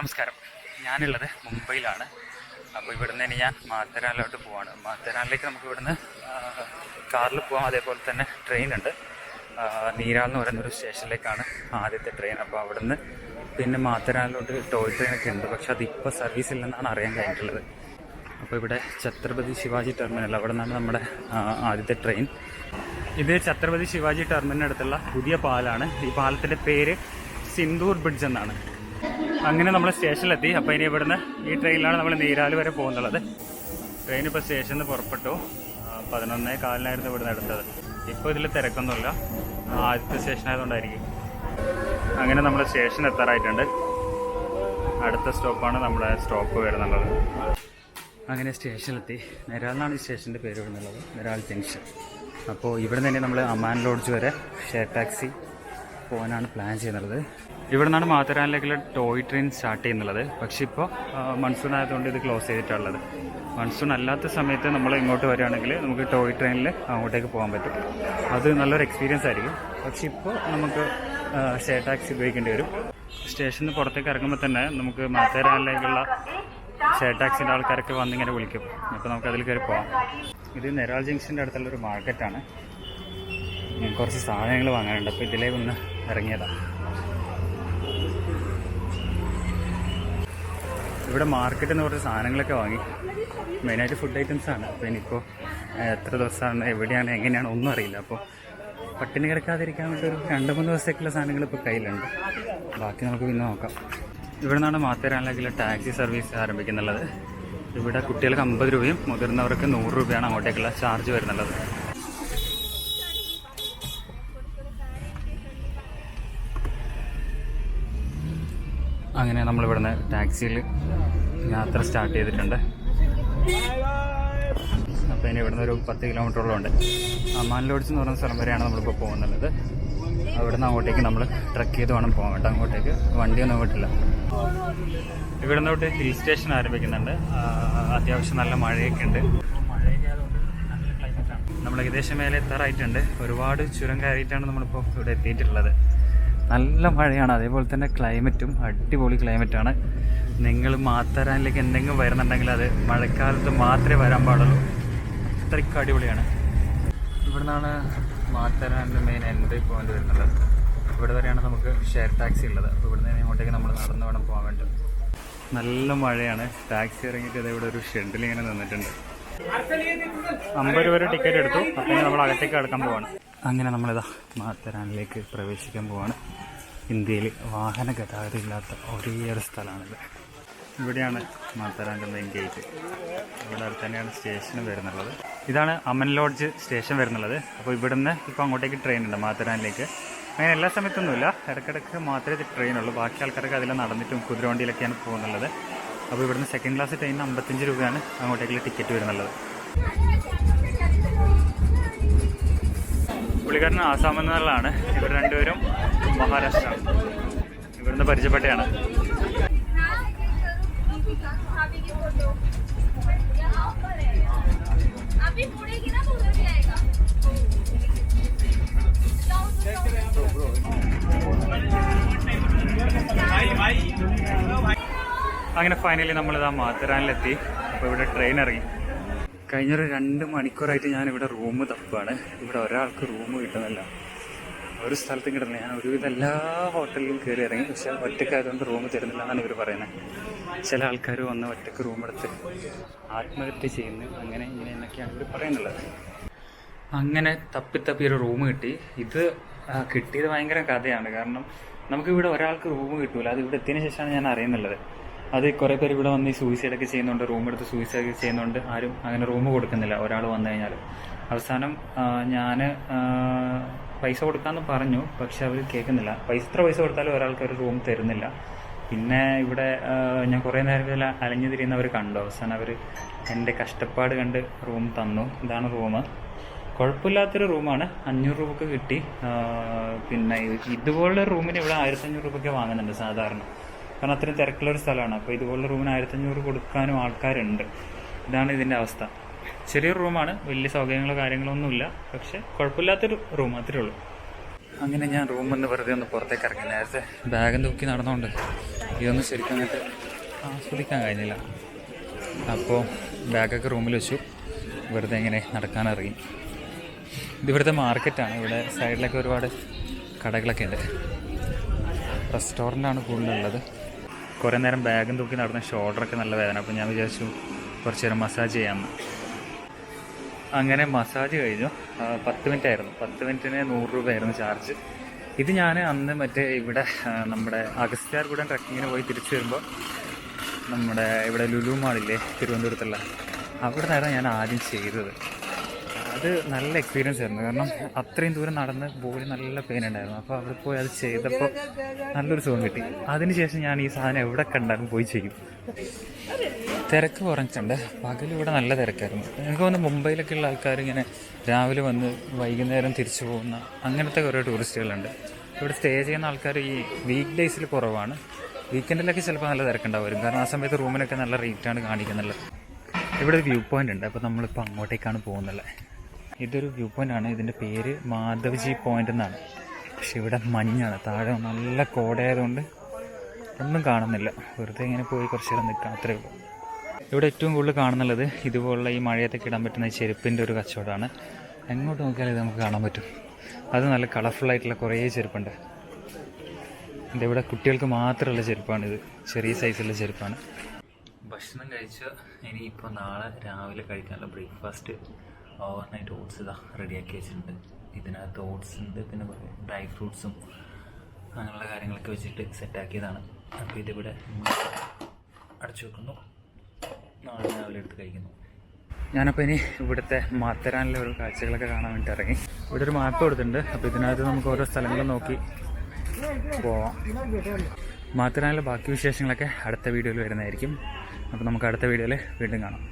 നമസ്കാരം. ഞാനുള്ളത് മുംബൈയിലാണ്. അപ്പോൾ ഇവിടുന്ന് ഇനി ഞാൻ മാത്തരാനിലോട്ട് പോവാണ്. മാത്തരാനിലേക്ക് നമുക്ക് ഇവിടുന്ന് കാറിൽ പോവാം. അതേപോലെ തന്നെ ട്രെയിൻ ഉണ്ട് നീരാൽ എന്ന് പറയുന്ന ഒരു സ്റ്റേഷനിലേക്കാണ് ആദ്യത്തെ ട്രെയിൻ. അപ്പോൾ അവിടുന്ന് പിന്നെ മാത്തരാനിലോട്ട് ടോയ് ട്രെയിനൊക്കെ ഉണ്ട്. പക്ഷെ അതിപ്പോൾ സർവീസ് ഇല്ലെന്നാണ് അറിയാൻ കഴിഞ്ഞിട്ടുള്ളത്. അപ്പോൾ ഇവിടെ ഛത്രപതി ശിവാജി ടെർമിനൽ. അവിടെ നിന്നാണ് നമ്മുടെ ആദ്യത്തെ ട്രെയിൻ. ഇത് ഛത്രപതി ശിവാജി ടെർമിനലിനടുത്തുള്ള പുതിയ പാലാണ്. ഈ പാലത്തിന്റെ പേര് സിന്ദൂർ ബ്രിഡ്ജ് എന്നാണ്. അങ്ങനെ നമ്മൾ സ്റ്റേഷനിലെത്തി. അപ്പോൾ ഇനി ഇവിടുന്ന് ഈ ട്രെയിനിലാണ് നമ്മൾ നീരാൽ വരെ പോകുന്നുള്ളത്. ട്രെയിൻ ഇപ്പോൾ സ്റ്റേഷനിൽ നിന്ന് പുറപ്പെട്ടു. പതിനൊന്നേ കാലിനായിരുന്നു ഇവിടുന്ന് എടുത്തത്. ഇപ്പോൾ ഇതിൽ തിരക്കൊന്നുമില്ല. ആദ്യത്തെ സ്റ്റേഷൻ ആയതുകൊണ്ടായിരിക്കും. അങ്ങനെ നമ്മൾ സ്റ്റേഷൻ എത്താറായിട്ടുണ്ട്. അടുത്ത സ്റ്റോപ്പാണ് നമ്മുടെ സ്റ്റോപ്പ് വരുന്നുള്ളത്. അങ്ങനെ സ്റ്റേഷനിലെത്തി. നിരാളിനാണ് ഈ സ്റ്റേഷന്റെ പേര് വരുന്നുള്ളത്. നിരാൽ ജംഗ്ഷൻ. അപ്പോൾ ഇവിടെ തന്നെ നമ്മൾ അമാൻ ലോഡ്ജ് വരെ ഷെയർ ടാക്സി പോകാനാണ് പ്ലാൻ ചെയ്യുന്നത്. ഇവിടെ നിന്നാണ് മാത്തരാനിലേക്കുള്ള ടോയ് ട്രെയിൻ സ്റ്റാർട്ട് ചെയ്യുന്നുള്ളത്. പക്ഷേ ഇപ്പോൾ മൺസൂൺ ആയതുകൊണ്ട് ഇത് ക്ലോസ് ചെയ്തിട്ടുള്ളത്. മൺസൂൺ അല്ലാത്ത സമയത്ത് നമ്മൾ ഇങ്ങോട്ട് വരികയാണെങ്കിൽ നമുക്ക് ടോയ് ട്രെയിനിൽ അങ്ങോട്ടേക്ക് പോകാൻ പറ്റും. അത് നല്ലൊരു എക്സ്പീരിയൻസ് ആയിരിക്കും. പക്ഷെ ഇപ്പോൾ നമുക്ക് ഷെയർ ടാക്സി ഉപയോഗിക്കേണ്ടി വരും. സ്റ്റേഷനിൽ പുറത്തേക്ക് ഇറങ്ങുമ്പോൾ തന്നെ നമുക്ക് മാത്തേരാനിലേക്കുള്ള ഷെയർ ടാക്സിന്റെ ആൾക്കാരൊക്കെ വന്നിങ്ങനെ വിളിക്കും. അപ്പോൾ നമുക്ക് അതിൽ കയറി പോകാം. ഇത് നെരാൾ ജംഗ്ഷന്റെ അടുത്തുള്ളൊരു മാർക്കറ്റാണ് കുറച്ച് സാധനങ്ങൾ വാങ്ങാനുണ്ട്. അപ്പോൾ ഇതിലേക്ക് ഒന്ന് ഇറങ്ങിയതാണ് ഇവിടെ മാർക്കറ്റിൽ നിന്ന് കുറച്ച് സാധനങ്ങളൊക്കെ വാങ്ങി. മെയിനായിട്ട് ഫുഡ് ഐറ്റംസ് ആണ്. അപ്പോൾ ഇനിയിപ്പോൾ എത്ര ദിവസമാണ് എവിടെയാണ് എങ്ങനെയാണ് ഒന്നും അറിയില്ല. അപ്പോൾ പട്ടിണി കിടക്കാതിരിക്കാൻ വേണ്ടി ഒരു രണ്ട് മൂന്ന് ദിവസത്തേക്കുള്ള സാധനങ്ങൾ ഇപ്പോൾ കയ്യിലുണ്ട്. ബാക്കി നമുക്ക് പിന്നെ നോക്കാം. ഇവിടെ നിന്നാണ് മാത്തേരാനിലേക്കുള്ള ടാക്സി സർവീസ് ആരംഭിക്കുന്നുള്ളത്. ഇവിടെ കുട്ടികൾക്ക് അമ്പത് രൂപയും മുതിർന്നവർക്ക് നൂറ് രൂപയാണ് അങ്ങോട്ടേക്കുള്ള ചാർജ് വരുന്നുള്ളത്. അങ്ങനെ നമ്മളിവിടുന്ന് ടാക്സിയിൽ യാത്ര സ്റ്റാർട്ട് ചെയ്തിട്ടുണ്ട്. അപ്പോൾ ഇനി ഇവിടുന്ന് ഒരു പത്ത് കിലോമീറ്ററോളം ഉണ്ട്. അമാൻ ലോഡ്സ് എന്ന് പറയുന്ന സ്ഥലം വരെയാണ് നമ്മളിപ്പോൾ പോകുന്നുള്ളത്. അവിടുന്ന് അങ്ങോട്ടേക്ക് നമ്മൾ ട്രക്ക് ചെയ്ത് വേണം പോകാൻ കേട്ടോ അങ്ങോട്ടേക്ക്. വണ്ടിയൊന്നും വിട്ടില്ല ഇവിടുന്ന് തൊട്ട് ഹിൽ സ്റ്റേഷൻ ആരംഭിക്കുന്നുണ്ട്. അത്യാവശ്യം നല്ല മഴയൊക്കെ ഉണ്ട്. നമ്മൾ ഏകദേശം മേലെ എത്താറായിട്ടുണ്ട്. ഒരുപാട് ചുരം കയറിയിട്ടാണ് നമ്മളിപ്പോൾ ഇവിടെ എത്തിയിട്ടുള്ളത്. നല്ല മഴയാണ്. അതേപോലെ തന്നെ ക്ലൈമറ്റും അടിപൊളി ക്ലൈമറ്റാണ് നിങ്ങൾ മാത്തരാനിലേക്ക് എന്തെങ്കിലും വരുന്നുണ്ടെങ്കിൽ അത് മഴക്കാലത്ത് മാത്രമേ വരാൻ പാടുള്ളൂ. അത്രയ്ക്ക് അടിപൊളിയാണ്. ഇവിടെ നിന്നാണ് മാത്തരാനിന്റെ മെയിൻ എൻട്രി പോയിന്റ് വരുന്നത്. ഇവിടെ വരെയാണ് നമുക്ക് ഷെയർ ടാക്സി ഉള്ളത്. അപ്പോൾ ഇവിടെ നിന്ന് ഇങ്ങോട്ടേക്ക് നമ്മൾ നടന്ന് വേണം പോകാൻ വേണ്ടി. നല്ല മഴയാണ്. ടാക്സി ഇറങ്ങിയിട്ട് ഇവിടെ ഒരു ഷെഡിൽ ഇങ്ങനെ നിന്നിട്ടുണ്ട്. അമ്പത് രൂപ ടിക്കറ്റ് എടുത്തു. അപ്പോൾ ഇനി നമ്മൾ അകത്തേക്ക് കിടക്കാൻ പോവാണ്. അങ്ങനെ നമ്മളിതാ മാത്തരാനിലേക്ക് പ്രവേശിക്കാൻ പോവാണ്. ഇന്ത്യയിൽ വാഹന ഗതാഗതം ഇല്ലാത്ത ഒരേ ഒരു സ്ഥലമാണിത്. ഇവിടെയാണ് മാത്തരാന്റെ മെയിൻ ഗേറ്റ് ഇവിടെ അടുത്ത് തന്നെയാണ് സ്റ്റേഷനും വരുന്നുള്ളത്. ഇതാണ് അമൻ ലോഡ്ജ് സ്റ്റേഷൻ വരുന്നുള്ളത്. അപ്പോൾ ഇവിടുന്ന് ഇപ്പോൾ അങ്ങോട്ടേക്ക് ട്രെയിൻ ഉണ്ട് മാത്തരാനിലേക്ക്. അങ്ങനെ എല്ലാ സമയത്തൊന്നുമില്ല. ഇടയ്ക്കിടയ്ക്ക് മാത്രമേ ട്രെയിൻ ഉള്ളൂ. ബാക്കി ആൾക്കാർക്ക് അതിൽ നടന്നിട്ടും കുതിരവണ്ടിയിലൊക്കെയാണ് പോകുന്നുള്ളത്. അപ്പോൾ ഇവിടുന്ന് സെക്കൻഡ് ക്ലാസ് ട്രെയിനിന് അമ്പത്തഞ്ച് രൂപയാണ് അങ്ങോട്ടേക്കുള്ള ടിക്കറ്റ് വരുന്നുള്ളത്. പുള്ളിക്കാരൻ ആസാം എന്നുള്ളതാണ് ഇവർ രണ്ടുപേരും മഹാരാഷ്ട്ര ഇവിടുന്ന് പരിചയപ്പെട്ടയാണ്. അങ്ങനെ ഫൈനലി നമ്മളിതാ മാത്തരാനിലെത്തി അപ്പോൾ ഇവിടെ ട്രെയിൻ ഇറങ്ങി. കഴിഞ്ഞൊരു രണ്ട് മണിക്കൂറായിട്ട് ഞാൻ ഇവിടെ റൂം തപ്പാണ്. ഇവിടെ ഒരാൾക്ക് റൂം കിട്ടുന്നില്ല. ഒരു സ്ഥലത്തും കിട്ടുന്നില്ല. ഞാൻ ഒരുവിധം എല്ലാ ഹോട്ടലിലും കയറി ഇറങ്ങി. പക്ഷെ ഒറ്റക്കായതുകൊണ്ട് റൂം തരുന്നില്ല എന്നാണ് ഇവർ പറയുന്നത്. ചില ആൾക്കാർ വന്ന് ഒറ്റയ്ക്ക് റൂം എടുത്ത് ആത്മഹത്യ ചെയ്യുന്നു. അങ്ങനെ ഇങ്ങനെ എന്നൊക്കെയാണ് ഇവർ പറയുന്നുള്ളത് അങ്ങനെ തപ്പി തപ്പി ഒരു റൂം കിട്ടി. ഇത് കിട്ടിയത് ഭയങ്കര കഥയാണ്. കാരണം നമുക്ക് ഇവിടെ ഒരാൾക്ക് റൂം കിട്ടൂല. അത് ഇവിടെ എത്തിയതിനു ശേഷമാണ് ഞാൻ അറിയുന്നുള്ളത്. അത് കുറേ പേര് ഇവിടെ വന്ന് സൂയിസൈഡ് ഒക്കെ ചെയ്യുന്നുണ്ട് റൂം എടുത്ത് സൂയിസൈഡ് ചെയ്യുന്നുണ്ട്. ആരും അങ്ങനെ റൂം കൊടുക്കുന്നില്ല. ഒരാൾ വന്നു കഴിഞ്ഞാൽ അവസാനം ഞാൻ പൈസ കൊടുക്കാമെന്ന് പറഞ്ഞു പക്ഷെ അവർ കേൾക്കുന്നില്ല. പൈസ എത്ര പൈസ കൊടുത്താലും ഒരാൾക്ക് ഒരു റൂം തരുന്നില്ല. പിന്നെ ഇവിടെ ഞാൻ കുറേ നേരം ഇതിൽ അലഞ്ഞു തിരിയുന്നവർ കണ്ടു. അവസാനം അവർ എന്റെ കഷ്ടപ്പാട് കണ്ട് റൂം തന്നു. ഇതാണ് റൂം കുഴപ്പമില്ലാത്തൊരു റൂമാണ് അഞ്ഞൂറ് രൂപക്ക് കിട്ടി. പിന്നെ ഇത് ഇതുപോലുള്ള റൂമിന് ഇവിടെ ആയിരത്തഞ്ഞൂറ് രൂപയ്ക്ക് വാങ്ങുന്നുണ്ട് സാധാരണ. കാരണം അത്രയും തിരക്കുള്ള ഒരു സ്ഥലമാണ്. അപ്പോൾ ഇതുപോലുള്ള റൂമിന് ആയിരത്തഞ്ഞൂറ് കൊടുക്കാനും ആൾക്കാരുണ്ട്. ഇതാണ് ഇതിന്റെ അവസ്ഥ. ചെറിയൊരു റൂമാണ് വലിയ സൗകര്യങ്ങളോ കാര്യങ്ങളോ ഒന്നുമില്ല. പക്ഷെ കുഴപ്പമില്ലാത്തൊരു റൂം അത്രേ ഉള്ളൂ. അങ്ങനെ ഞാൻ റൂമിൽ നിന്ന് വെറുതെ ഒന്ന് പുറത്തേക്ക് ഇറങ്ങി. നേരത്തെ ബാഗും തൂക്കി നടന്നുകൊണ്ട് ഇതൊന്നും ശരിക്കും അങ്ങോട്ട് ആസ്വദിക്കാൻ കഴിഞ്ഞില്ല. അപ്പോൾ ബാഗൊക്കെ റൂമിൽ വെച്ചു. വെറുതെ ഇങ്ങനെ നടക്കാൻ ഇതിവിടുത്തെ മാർക്കറ്റാണ് ഇവിടെ സൈഡിലൊക്കെ ഒരുപാട് കടകളൊക്കെ ഉണ്ട്. റെസ്റ്റോറന്റാണ് കൂടുതലുള്ളത്. കുറേ നേരം ബാഗും തൂക്കി നടന്ന ഷോൾഡറൊക്കെ നല്ല വേദന. അപ്പോൾ ഞാൻ വിചാരിച്ചു കുറച്ച് നേരം മസാജ് ചെയ്യാമെന്ന് അങ്ങനെ മസാജ് കഴിഞ്ഞു. പത്ത് മിനിറ്റ് ആയിരുന്നു. പത്ത് മിനിറ്റിന് നൂറ് രൂപയായിരുന്നു ചാർജ്. ഇത് ഞാൻ അന്ന് മറ്റേ ഇവിടെ നമ്മുടെ അഗസ്ത്യാർകൂടം ട്രക്കിങ്ങിന് പോയി തിരിച്ചു വരുമ്പോൾ നമ്മുടെ ഇവിടെ ലുലു മാളില്ലേ തിരുവനന്തപുരത്തുള്ള. അവിടെ നിന്നായിരുന്നു ഞാൻ ആദ്യം ചെയ്തത്. അത് നല്ല എക്സ്പീരിയൻസ് ആയിരുന്നു. കാരണം അത്രയും ദൂരം നടന്ന് ബോഡി നല്ല പെയിൻ ഉണ്ടായിരുന്നു. അപ്പോൾ അവിടെ പോയി അത് ചെയ്തപ്പോൾ നല്ലൊരു സുഖം കിട്ടി. അതിനുശേഷം ഞാൻ ഈ സാധനം എവിടെ കണ്ടാലും പോയി ചെയ്യും. തിരക്ക് കുറഞ്ഞിട്ടുണ്ട്. പകലിവിടെ നല്ല തിരക്കായിരുന്നു. എനിക്ക് തോന്നുന്നു മുംബൈയിലൊക്കെ ഉള്ള ആൾക്കാർ ഇങ്ങനെ രാവിലെ വന്ന് വൈകുന്നേരം തിരിച്ചു പോകുന്ന അങ്ങനത്തെ കുറേ ടൂറിസ്റ്റുകളുണ്ട് ഇവിടെ സ്റ്റേ ചെയ്യുന്ന ആൾക്കാർ ഈ വീക്ക് ഡേയ്സിൽ കുറവാണ്. വീക്കെൻഡിലൊക്കെ ചിലപ്പോൾ നല്ല തിരക്കുണ്ടാവും കാരണം ആ സമയത്ത് റൂമിനൊക്കെ നല്ല റേറ്റാണ് കാണിക്കുന്നുള്ളത് ഇവിടെ ഒരു വ്യൂ പോയിന്റ് ഉണ്ട്. അപ്പോൾ നമ്മളിപ്പോൾ അങ്ങോട്ടേക്കാണ് പോകുന്നുള്ളത് ഇതൊരു വ്യൂ പോയിന്റ് ആണ് ഇതിന്റെ പേര് മാധവ്ജി പോയിന്റ് എന്നാണ്. പക്ഷെ ഇവിടെ മഞ്ഞാണ്. താഴെ നല്ല കോടയായതുകൊണ്ട് ഒന്നും കാണുന്നില്ല. വെറുതെ ഇങ്ങനെ പോയി കുറച്ച് നേരം നിൽക്കാം. അത്രേ ഉള്ളൂ. ഇവിടെ ഏറ്റവും കൂടുതൽ കാണുന്നുള്ളത് ഇതുപോലുള്ള ഈ മഴയത്തൊക്കെ ഇടാൻ പറ്റുന്ന ചെരുപ്പിന്റെ ഒരു കച്ചവടമാണ്. എങ്ങോട്ട് നോക്കിയാലും ഇത് നമുക്ക് കാണാൻ പറ്റും. അത് നല്ല കളർഫുൾ ആയിട്ടുള്ള കുറേ ചെരുപ്പുണ്ട്. എന്റെ ഇവിടെ കുട്ടികൾക്ക് മാത്രമുള്ള ചെരുപ്പാണിത് ചെറിയ സൈസുള്ള ചെരുപ്പാണ്. ഭക്ഷണം കഴിച്ചാൽ ഇനിയിപ്പോൾ നാളെ രാവിലെ കഴിക്കാനുള്ള ബ്രേക്ക്ഫാസ്റ്റ് ഓവർ ഓട്സ് ഇതാ റെഡിയാക്കി വെച്ചിട്ടുണ്ട്. ഇതിനകത്ത് ഓട്സ് ഉണ്ട് പിന്നെ കുറേ ഡ്രൈ ഫ്രൂട്ട്സും അങ്ങനെയുള്ള കാര്യങ്ങളൊക്കെ വെച്ചിട്ട് സെറ്റാക്കിയതാണ് അപ്പോൾ ഇതിവിടെ അടച്ചു വെക്കുന്നു. നാളെ രാവിലെ എടുത്ത് കഴിക്കുന്നു. ഞാനപ്പോൾ ഇനി ഇവിടുത്തെ മാത്തരാനിലെ ഓരോ കാഴ്ചകളൊക്കെ കാണാൻ വേണ്ടി ഇറങ്ങി. ഇവിടെ ഒരു മാപ്പ് കൊടുത്തിട്ടുണ്ട്. അപ്പോൾ ഇതിനകത്ത് നമുക്ക് ഓരോ സ്ഥലങ്ങൾ നോക്കി പോവാം. മാത്തരാനിലെ ബാക്കി വിശേഷങ്ങളൊക്കെ അടുത്ത വീഡിയോയിൽ വരുന്നതായിരിക്കും. അപ്പോൾ നമുക്ക് അടുത്ത വീഡിയോയിൽ വീണ്ടും കാണാം.